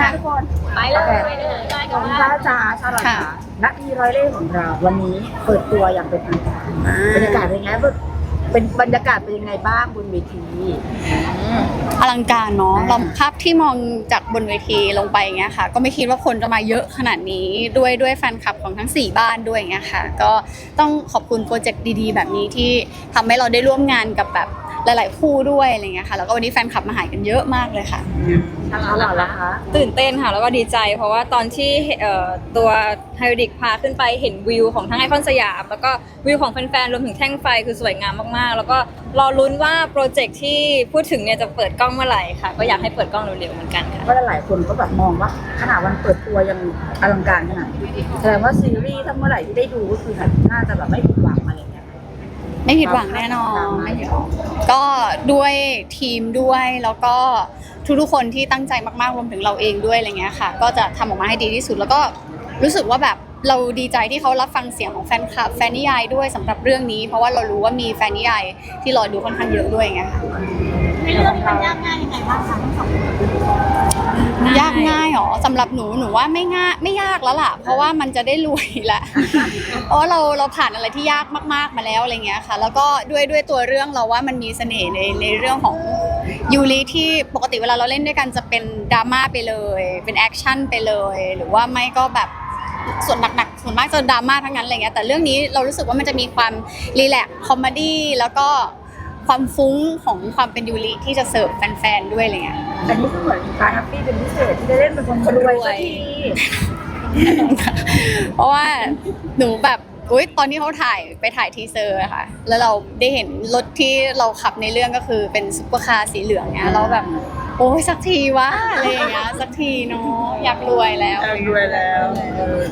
นะทุกคนไปเลยโอคไปเลยได้ขก็อบคุณได้พระอาจารย์ชาลาค่ะค่ะ นักดีร้อยเล่ห์ของเรา วันนี้เปิดตัวอย่างเป็นทางการบรรยากาศเป็นไงบ้างเป็นบรรยากาศเป็นยังไงบ้างบนเวที อลังการเนาะอ่า เราภาพที่มองจากบนเวทีลงไปอย่างเงี้ยค่ะ ก็ไม่คิดว่าคนจะมาเยอะขนาดนี้ด้วยด้วยแฟนคลับของทั้ง 4 บ้านด้วยอย่างเงี้ยค่ะ ก็ต้องขอบคุณโปรเจกต์ดีๆ แบบนี้ที่ทำให้เราได้ร่วมงานกับแบบหลาย ๆ คู่ด้วยอะไรเงี้ยค่ะ แล้วก็วันนี้แฟนคลับมาหากันเยอะมากเลยค่ะ ชาลาล่ะล่ะคะตื่นเต้นค่ะแล้วก็ดีใจ เพราะว่าตอนที่เอ่อตัวไฮดิกพาขึ้นไปเห็นวิวของทั้งไอคอนสยาม แล้วก็วิวของแฟนๆรวมถึงแท่งไฟคือสวยงามมากๆ แล้วก็รอลุ้นว่าโปรเจกต์ที่พูดถึงเนี่ยจะเปิดกล้องเมื่อไหร่ค่ะ ก็อยากให้เปิดกล้องเร็วๆเหมือนกันค่ะเพราะหลายๆคนก็แบบมองว่าขนาดวันเปิดตัวยังอลังการขนาดนี้แสดงว่าซีรีส์ถ้าเมื่อไหร่ที่ได้ดูก็คือแบบน่าจะแบบไม่ผิดหวังอะไรอย่างเงี้ยไม่ผิดหวังแน่นอนไม่ผิดหวังก็ด้วยทีมด้วยแล้วก็ ทุกๆคนที่ตั้งใจมากๆรวมถึงเราเองด้วยอะไรเงี้ยค่ะ ก็จะทำออกมาให้ดีที่สุด แล้วก็รู้สึกว่าแบบเราดีใจที่เขารับฟังเสียงของแฟนคลับแฟนนิยายด้วยสำหรับเรื่องนี้ เพราะว่าเรารู้ว่ามีแฟนนิยายที่รอดูค่อนข้างเยอะด้วยไงค่ะในเรื่องนี้มันยากง่ายยังไงบ้างคะทั้งสองคนยากง่ายหรอสำหรับหนูหนูว่าไม่ง่ายไม่ยากแล้วล่ะ เพราะว่ามันจะได้รวยละเพราะว่าเราเราผ่านอะไรที่ยากมากๆมาแล้วอะไรเงี้ยค่ะ แล้วก็ด้วยด้วยตัวเรื่องเราว่ามันมีเสน่ห์ในในเรื่องของ ยูริที่ปกติเวลาเราเล่นด้วยกันจะเป็นดราม่าไปเลย เป็นแอคชั่นไปเลย หรือว่าไม่ก็แบบส่วนหนักๆส่วนมากจะดราม่าทั้งนั้นอะไรเงี้ยแต่เรื่องนี้เรารู้สึกว่ามันจะมีความรีแลกซ์คอมเมดี้แล้วก็ความฟุ้งของความเป็นยูริที่จะเสิร์ฟแฟนๆด้วยอะไรเงี้ยอันนี้ก็เหมือนการแฮปปี้เป็นพิเศษที่ได้เล่นเป็นคนรวยสักทีเพราะว่าหนูแบบ อุ้ยตอนที่เขาถ่ายไปถ่ายทีเซอร์อะค่ะ แล้วเราได้เห็นรถที่เราขับในเรื่องก็คือเป็นซุปเปอร์คาร์สีเหลืองเนี้ยเราแบบ โอ้ยสักทีวะอะไรอย่างเงี้ยสักทีเนาะอยากรวยแล้วรวยแล้ว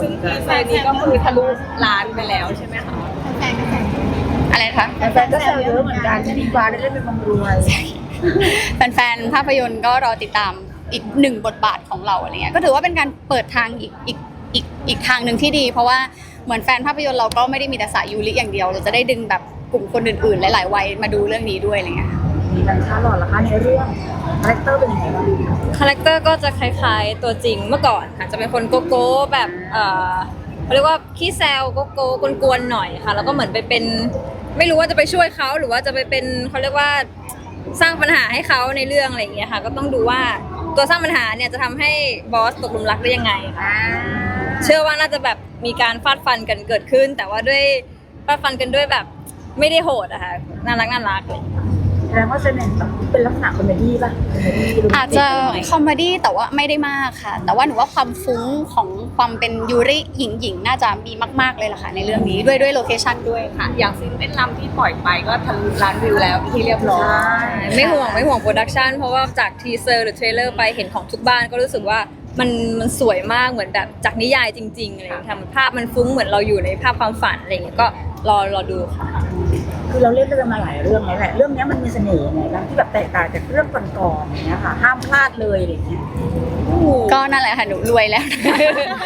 ซึ่งแฟนนี้ก็คือทะลุล้านไปแล้วใช่ไหมคะอะไรนะคะแฟนๆก็แซวเยอะเหมือนกันที่ดีกว่าได้เล่นเป็นคนรวยแฟนๆภาพยนตร์ก็รอติดตามอีกหนึ่งบทบาทของเราอะไรเงี้ยก็ถือว่าเป็นการเปิดทางอีกอีกอีกอีกทางหนึ่งที่ดี เพราะว่า เหมือนแฟนภาพยนตร์เราก็ไม่ได้มีแต่สายยูริอย่างเดียว เราจะได้ดึงแบบกลุ่มคนอื่นๆ หลายๆวัยมาดูเรื่องนี้ด้วยอะไรเงี้ยมีดังชาหลอดละคะในเรื่องคาแรคเตอร์เป็นยังไงบ้างคาแรคเตอร์ก็จะคล้ายๆตัวจริงเมื่อก่อนค่ะจะเป็นคนโกโก้แบบเออเขาเรียกว่าขี้แซวโกโก้กวนๆหน่อยค่ะ แล้วก็เหมือนไปเป็นไม่รู้ว่าจะไปช่วยเขาหรือว่าจะไปเป็นเขาเรียกว่าสร้างปัญหาให้เขาในเรื่องอะไรอย่างเงี้ยค่ะ ก็ต้องดูว่าตัวสร้างปัญหาเนี่ยจะทำให้บอสตกหลุมรักได้ยังไงค่ะ เชื่อว่าน่าจะแบบมีการฟาดฟันกันเกิดขึ้น แต่ว่าด้วยฟาดฟันกันด้วยแบบไม่ได้โหดอะค่ะน่ารักน่ารักเลย แสดงว่าเสน่ห์แบบเป็นลักษณะคอมเมดี้ป่ะคอมเมดี้โรแมนติกอาจจะคอมเมดี้แต่ว่าไม่ได้มากค่ะ แต่ว่าหนูว่าความฟุ้งของความเป็นยูริหญิงๆ น่าจะมีมากๆเลยล่ะค่ะในเรื่องนี้ด้วยด้วยโลเคชั่นด้วยค่ะ อย่างซีนเต้นรำที่ปล่อยไปก็ทะลุล้านวิวแล้วเป็นที่เรียบร้อย ไม่ห่วงไม่ห่วงโปรดักชันเพราะว่าจากทีเซอร์หรือเทรลเลอร์ไปเห็นของทุกบ้านก็รู้สึกว่า มันมันสวยมากเหมือนแบบจากนิยายจริงๆอะไรอย่างเงี้ยทำภาพมันฟุ้งเหมือนเราอยู่ในภาพความฝันอะไรอย่างเงี้ยก็รอรอดูค่ะ คือเราเล่นกันมาหลายเรื่องแล้วแหละ เรื่องนี้มันมีเสน่ห์ยังไงบ้างที่แบบแตกต่างจากเรื่องก่อนๆอย่างเงี้ยค่ะ ห้ามพลาดเลยอะไรอย่างเงี้ยก็นั่นแหละค่ะหนูรวยแล้วนะ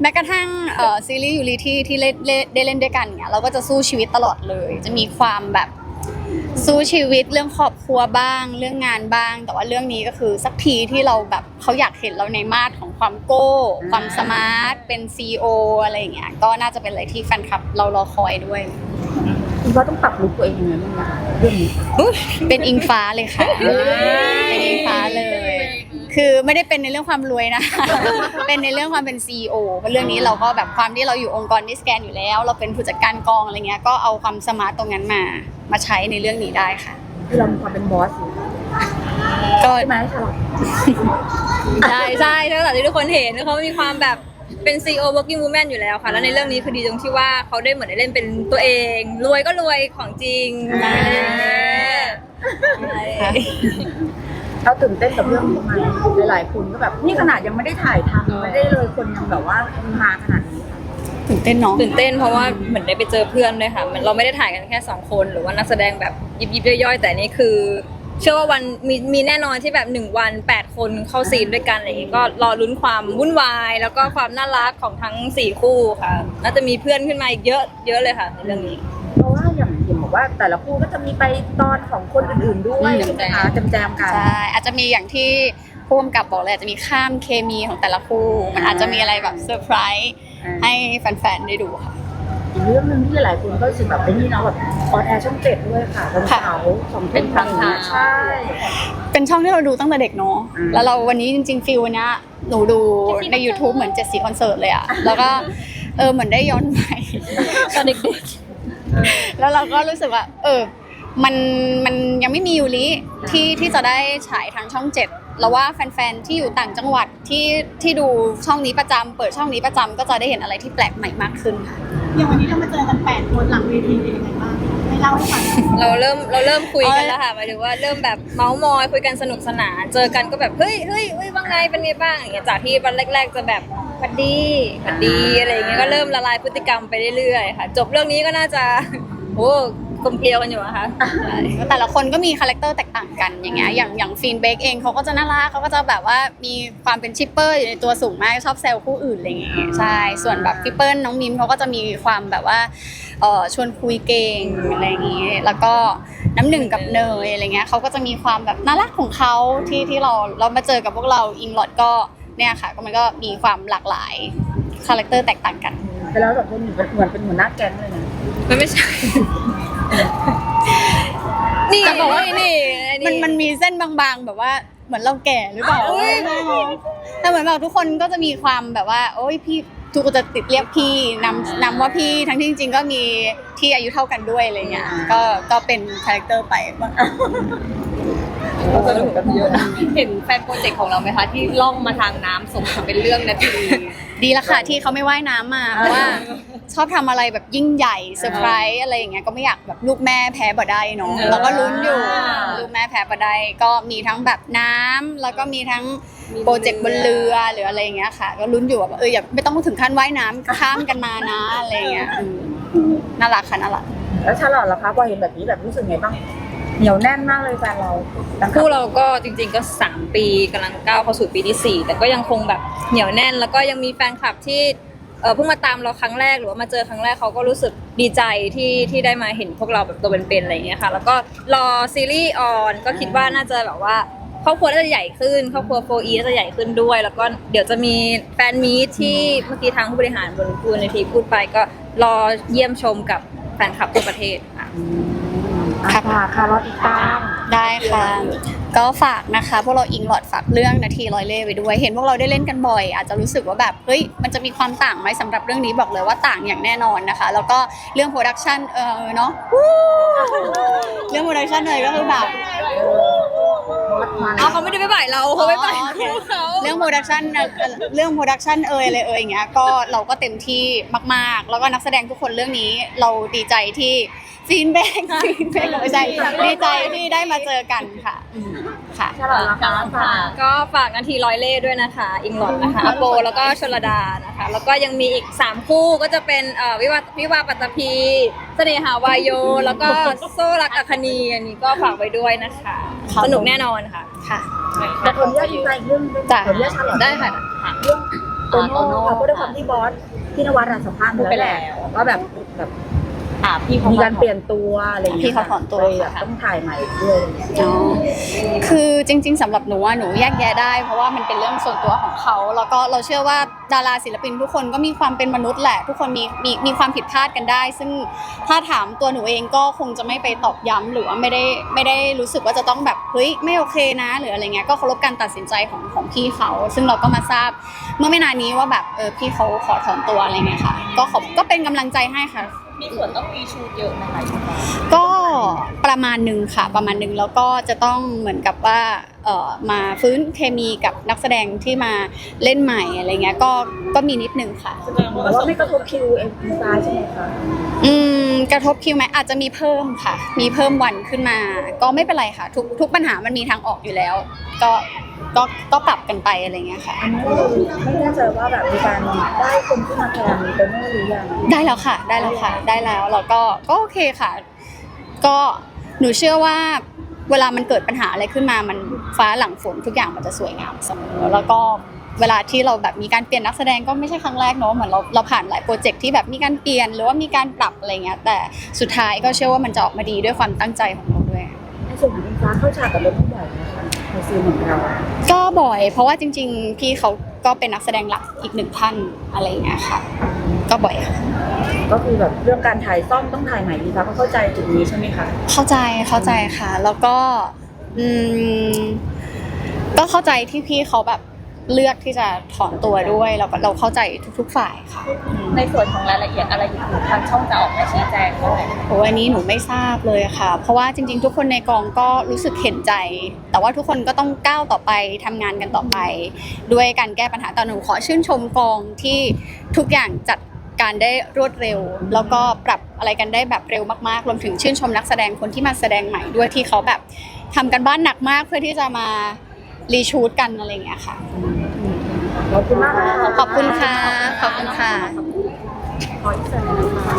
แม้กระทั่งเอ่อซีรีส์ยูริที่ที่เล่นเล่นได้เล่นด้วยกันเนี่ยเราก็จะสู้ชีวิตตลอดเลย จะมีความแบบ สู้ชีวิตเรื่องครอบครัวบ้าง เรื่องงานบ้าง แต่ว่าเรื่องนี้ก็คือสักทีที่เราแบบเขาอยากเห็นเราในมาตรของความโก้ ความสมาร์ท เป็นซีออะไรอย่างเงี้ยก็น่าจะเป็นอะไรที่แฟนคลับเรารอคอยด้วยคุณว่าต้องปรับลุคตัวเองยังไงบ้างนะคะเรื่องนี้เป็นอิงฟ้าเลยค่ะเป็นอิงฟ้าเลย คือไม่ได้เป็นในเรื่องความรวยนะ เป็นในเรื่องความเป็น CEO เพราะเรื่องนี้เราก็แบบความที่เราอยู่องค์กรดิสแกนอยู่แล้ว เราเป็นผู้จัดการกองอะไรเงี้ยก็เอาความสมาร์ตตรงนั้นมา มาใช้ในเรื่องนี้ได้ค่ะคือเรามีความเป็นบอสอยู่ก็ใช่ไหมชาลอตใช่ใช่ใช่ก็ที่ทุกคนเห็นเขามีความแบบเป็น CEO working woman อยู่แล้วค่ะ แล้วในเรื่องนี้คือดีตรงที่ว่าเขาได้เหมือนได้เล่นเป็นตัวเอง รวยก็รวยของจริงใช่ เราตื่นเต้นกับเรื่องนี้ไหมหลายๆคนก็แบบนี่ขนาดยังไม่ได้ถ่ายทำไม่ได้เลยคนยังแบบว่ามาขนาดนี้ค่ะตื่นเต้นเนาะตื่นเต้นเพราะว่าเหมือนได้ไปเจอเพื่อนด้วยค่ะเหมันเราไม่ได้ถ่ายกันแค่สองคนหรือว่านักแสดงแบบยิบยิบๆย่อยๆ แต่นี่คือ เชื่อว่าวันมีมีแน่นอนที่แบบหนึ่งวันแปดคนเข้าซีนด้วยกันอะไรอย่างงี้ก็รอลุ้นความวุ่นวาย แล้วก็ความน่ารักของทั้งสี่คู่ค่ะน่าจะมีเพื่อนขึ้นมาอีกเยอะเยอะเลยค่ะในเรื่องนี้ บอกว่าแต่ละคู่ก็จะมีไปตอนของคนอื่นๆด้วยอืมใช่ไหมคะแจมๆกัน ใช่อาจจะมีอย่างที่พ่วงกับบอกเลยอาจจะมีข้ามเคมีของแต่ละคู่ มันอาจจะมีอะไรแบบเซอร์ไพรส์ให้แฟนๆได้ดูค่ะอีกเรื่องหนึ่งที่หลายคนก็รู้สึกแบบเป็นนี่เนาะแบบออนแอร์ช่องเจ็ดด้วยค่ะวันเสาร์สองทุ่มเป็นพรามไทม์ใช่เป็นช่องที่เราดูตั้งแต่เด็กเนาะอืมแล้วเราวันนี้จริงๆฟิลวันเนี้ยหนูดูใน YouTube เหมือนเจ็ดสีคอนเสิร์ตเลยอะแล้วก็เออเหมือนได้ย้อนไปตอนเด็กๆ แล้วเราก็รู้สึกว่า เออ มันมันยังไม่มียูริที่ที่จะได้ฉายทางช่องเจ็ดเราว่าแฟนๆที่อยู่ต่างจังหวัดที่ที่ดูช่องนี้ประจำเปิดช่องนี้ประจำก็จะได้เห็นอะไรที่แปลกใหม่มากขึ้นค่ะอย่างวันนี้เรามาเจอกันแปดคนหลังเวทีเป็นยังไงบ้างให้เล่าให้ฟังหน่อยเราเริ่มเราเริ่มคุยกันแล้วค่ะหมายถึงว่าเริ่มแบบเมาส์มอยคุยกันสนุกสนาน เจอกันก็แบบเฮ้ยเฮ้ยเฮ้ยว่าไงเป็นไงบ้างอย่างเงี้ยจากที่วันแรก ๆ จะแบบ หวัดดีหวัดดีอะไรอย่างเงี้ยก็เริ่มละลายพฤติกรรมไปเรื่อยๆค่ะ จบเรื่องนี้ก็น่าจะโอ้กลมเกลียวกันอยู่นะคะใช่แต่ละคนก็มีคาแรคเตอร์แตกต่างกันอย่างเงี้ยอย่างอย่างฟีนเบกเองเขาก็จะน่ารักเขาก็จะแบบว่ามีความเป็นชิปเปอร์อยู่ในตัวสูงมากชอบแซวคู่อื่นอะไรอย่างเงี้ยใช่ส่วนแบบพี่เปิ้ลน้องมิมเขาก็จะมีความแบบว่าเอ่อชวนคุยเก่งอะไรอย่างเงี้ยแล้วก็น้ำหนึ่งกับเนยอะไรเงี้ยเขาก็จะมีความแบบน่ารักของเขาที่ที่เราเรามาเจอกับพวกเราอิงลอดก็ เนี่ยค่ะก็มันก็มีความหลากหลายคาแรคเตอร์แตกต่างกันแต่แล้วแบบคนเหมือนเป็นหัวหน้าแก๊งเลยนะมันไม่ใช่ นี่จะบอกว่านี่มันมันมีเส้นบางๆ แบบว่าเหมือนเราแก่หรือเปล่าแต่เหมือนแบบทุกคนก็จะมีความแบบว่า โอ้ยพี่ทุกคนจะติดเรียกพี่นำนำว่าพี่ทั้งที่จริงๆก็มีที่อายุเท่ากันด้วยอะไรเงี้ยก็ก็เป็นคาแรคเตอร์ไปเรา สนุกกันเยอะเห็นแฟนโปรเจกต์ของเราไหมคะ ที่ล่องมาทางน้ำสมกับเป็นเรื่องนาที ดีละค่ะที่เขาไม่ว่ายน้ำมาเพราะว่าชอบทำอะไรแบบยิ่งใหญ่เซอร์ไพรส์อะไรอย่างเงี้ยก็ไม่อยากแบบลูกแม่แพ้บ่ได้เนาะเราก็ลุ้นอยู่ลูกแม่แพ้บ่ได้ก็มีทั้งแบบน้ำแล้วก็มีทั้งโปรเจกต์บนเรือหรืออะไรอย่างเงี้ยค่ะ ก็ลุ้นอยู่ว่าแบบเอออย่าไม่ต้องถึงขั้นว่ายน้ำข้ามกันมานะอะไรอย่างเงี้ยอืมน่ารักค่ะน่ารัก แล้วชาลอตล่ะคะพอเห็นแบบนี้แบบรู้สึกไงบ้าง เหนียวแน่นมากเลยแฟนเราคู่เราก็จริง ๆ ก็ 3 ปีกำลังก้าวเข้าสู่ปีที่ 4 แต่ก็ยังคงแบบเหนียวแน่น แล้วก็ยังมีแฟนคลับที่เออเพิ่งมาตามเราครั้งแรกหรือว่ามาเจอครั้งแรกเขาก็รู้สึกดีใจที่ที่ได้มาเห็นพวกเราแบบตัวเป็นๆอะไรอย่างเงี้ยค่ะ แล้วก็รอซีรีส์ออนก็คิดว่าน่าจะแบบว่าครอบครัวน่าจะใหญ่ขึ้นครอบครัวโฟอีน่าจะใหญ่ขึ้นด้วย แล้วก็เดี๋ยวจะมีแฟนมีตที่เมื่อกี้ทางผู้บริหารบนคูในทีพูดไปก็รอเยี่ยมชมกับแฟนคลับทั่วประเทศค่ะ ค่ะค่ะค่ะรอติดตามได้ค่ะ ก็ฝากนะคะ พวกเราอิงหลอดฝากเรื่องนาทีร้อยเล่ไปด้วย เห็นพวกเราได้เล่นกันบ่อย อาจจะรู้สึกว่าแบบเฮ้ยมันจะมีความต่างไหมสำหรับเรื่องนี้บอกเลยว่าต่างอย่างแน่นอนนะคะ แล้วก็เรื่องโปรดักชันเออเนาะเรื่องโปรดักชันเลยก็คือแบบ เอาเขาไม่ได้ไปบ่ายเราเขาไปบ่ายอ๋อโอเคเขาเรื่องโปรดักชันเรื่องโปรดักชันเอยอะไรเอยอย่างเงี้ยก็เราก็เต็มที่มากๆ แล้วก็นักแสดงทุกคนเรื่องนี้เราดีใจที่ฟีนแบงฟีนแบงไม่ใช่ดีใจที่ได้มาเจอกันค่ะอืม ค่ะชาลอตล่ะคะฝาก ก็ฝากนาทีร้อยเล่ห์ด้วยนะคะ อิงหลอดนะคะอโปแล้วก็ชลดานะคะ แล้วก็ยังมีอีก 3 คู่ก็จะเป็นเอ่อวิวาวิวาปัตตภีเสน่หาวายโย แล้วก็โซ่รักอัคนีอันนี้ก็ฝากไว้ด้วยนะคะ ครับ สนุกแน่นอนค่ะ ค่ะแต่คนที่ดีใจอีกเรื่องหนึงจ้ะขออนุญาตชาลอตได้ค่ะ เรื่องโตโน่ค่ะเพราะด้วยความที่บอสพี่นวัดอะสัมภาษณ์ไปแล้วแหละว่าแบบแบบ อ่าพี่เขามีการเปลี่ยนตัวอะไรอย่างเงี้ยพี่เขาถอนตัว เลยแบบต้องถ่ายใหม่ด้วยอะไรอย่างเงี้ย อ๋อคือจริง ๆสำหรับหนูอะหนูแยกแยะได้ เพราะว่ามันเป็นเรื่องส่วนตัวของเขา แล้วก็เราเชื่อว่าดาราศิลปินทุกคนก็มีความเป็นมนุษย์แหละ ทุกคนมีมีมีความผิดพลาดกันได้ ซึ่งถ้าถามตัวหนูเองก็คงจะไม่ไปตอกย้ำหรือว่าไม่ได้ไม่ได้รู้สึกว่าจะต้องแบบเฮ้ยไม่โอเคนะหรืออะไรเงี้ยก็เคารพการตัดสินใจของของพี่เขา ซึ่งเราก็มาทราบ เมื่อไม่นานนี้ว่าแบบเออพี่เขาขอถอนตัวอะไรเงี้ยค่ะ ก็ขอบก็เป็นกำลังใจให้ค่ะ มีส่วนต้องมีชูดเยอะไหมคะก็ประมาณหนึ่งค่ะ ประมาณหนึ่งแล้วก็จะต้องเหมือนกับว่าเอ่อมาฟื้นเคมีกับนักแสดงที่มาเล่นใหม่อะไรเงี้ยก็ก็มีนิดนึงค่ะ แต่ว่าไม่กระทบคิวเอ็นไซใช่ไหมคะอืมกระทบคิวไหมอาจจะมีเพิ่มค่ะ มีเพิ่มวันขึ้นมา ก็ไม่เป็นไรค่ะ ทุกทุกปัญหามันมีทางออกอยู่แล้ว ก็ ก็ก็ปรับกันไปอะไรเงี้ยค่ะ อันนี้ไม่แน่ใจว่าแบบมีการได้คนที่มาแทนโตโน่หรือยังได้แล้วค่ะ ได้แล้วค่ะ ได้แล้วแล้วก็ก็โอเคค่ะ ก็หนูเชื่อว่าเวลามันเกิดปัญหาอะไรขึ้นมามันฟ้าหลังฝนทุกอย่างมันจะสวยงามเสมอแล้วก็เวลาที่เราแบบมีการเปลี่ยนนักแสดงก็ไม่ใช่ครั้งแรกเนอะเหมือนเราเราผ่านหลายโปรเจกต์ที่แบบมีการเปลี่ยน หรือว่ามีการปรับอะไรเงี้ยแต่สุดท้ายก็เชื่อว่ามันจะออกมาดีด้วยความตั้งใจของเราด้วยใน ส่วนของอินฟ้าเข้าฉากกับโตโน่บ่อยไหมคะในซีนของเราก็บ่อย เพราะว่าจริง ๆ พี่เขาก็เป็นนักแสดงหลักอีกหนึ่งท่านอะไรอย่างเงี้ยค่ะ ก็บ่อยค่ะ ก็คือแบบเรื่องการถ่ายซ่อมต้องถ่ายใหม่ดีคะก็เข้าใจจุดนี้ใช่ไหมคะเข้าใจเข้าใจค่ะ แล้วก็อืมก็เข้าใจที่พี่เขาแบบ เลือกที่จะถอนตัวด้วยแล้วก็เราเข้าใจทุก ๆฝ่ายค่ะในส่วนของรายละเอียดอะไรอีกทางช่องจะออกมาชี้แจงเมื่อไหร่โอ้อันนี้หนูไม่ทราบเลยค่ะ เพราะว่าจริง ๆ ทุกคนในกองก็รู้สึกเห็นใจ แต่ว่าทุกคนก็ต้องก้าวต่อไปทำงานกันต่อไป ด้วยการแก้ปัญหาแต่หนูขอชื่นชมกองที่ทุกอย่างจัดการได้รวดเร็ว แล้วก็ปรับอะไรกันได้แบบเร็วมากๆรวมถึงชื่นชมนักแสดงคนที่มาแสดงใหม่ด้วยที่เขาแบบทำกันบ้านหนักมากเพื่อที่จะมารีชูดกันอะไรอย่างเงี้ยค่ะ ขอบคุณมากค่ะขอบคุณค่ะ ขอบคุณค่ะ ขออีกเสร็จนะคะ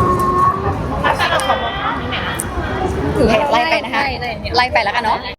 ถือไล่ไปนะคะ ไล่ไล่ไล่ไปแล้วกันเนาะ